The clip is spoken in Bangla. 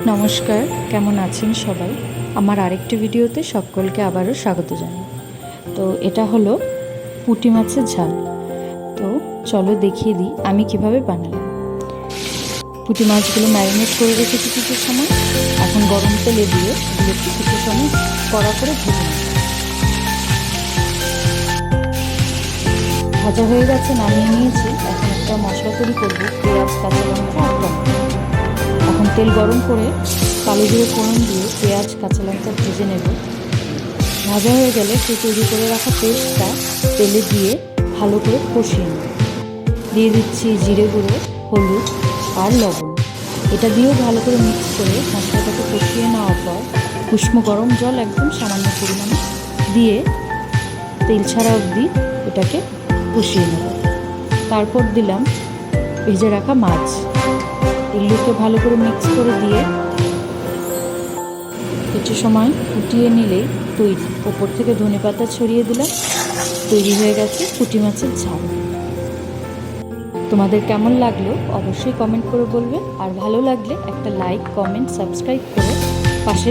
নমস্কার, কেমন আছেন সবাই? আমার আরেকটি ভিডিওতে সকলকে আবারও স্বাগত জানাই। তো এটা হলো পুঁটি মাছের ঝাল। তো চলো দেখিয়ে দিই আমি কীভাবে বানালাম। পুঁটি মাছগুলো ম্যারিনেট করে রেখেছি কিছু সময়। এখন গরম তেলে দিয়ে এগুলোকে কিছু সময় কড়া করে ভেজে ভাজা হয়ে গেছে, নামিয়ে নিয়েছি। এখন একটা মশলা তৈরি করব পেঁয়াজ কাঁচা লঙ্কা আর টমেটো। তেল গরম করে কালো জিরে ফোড়ন দিয়ে পেঁয়াজ, কাঁচা লঙ্কা ভেজে নেব। ভাজা হয়ে গেলে সেই তৈরি করে রাখা পেস্টটা তেলে দিয়ে ভালো করে কষিয়ে নেব। দিয়ে দিচ্ছি জিরে গুঁড়ো, হলুদ আর লবণ। এটা দিয়েও ভালো করে মিক্স করে মশলাটাকে কষিয়ে নেওয়ার পর উষ্ণ গরম জল একদম সামান্য পরিমাণে দিয়ে তেল ছাড়া অবধি এটাকে কষিয়ে নেব। তারপর দিলাম ভেজে রাখা মাছ। এগুলোকে ভালো করে মিক্স করে দিয়ে কিছু সময় ফুটিয়ে নিলেই তৈরি ওপর থেকে ধনে পাতা ছড়িয়ে দিলাম তৈরি হয়ে গেছে পুঁটি মাছের ঝাল। তোমাদের কেমন লাগল অবশ্যই কমেন্ট করে বলবে। আর ভালো লাগলে একটা লাইক কমেন্ট সাবস্ক্রাইব করে পাশে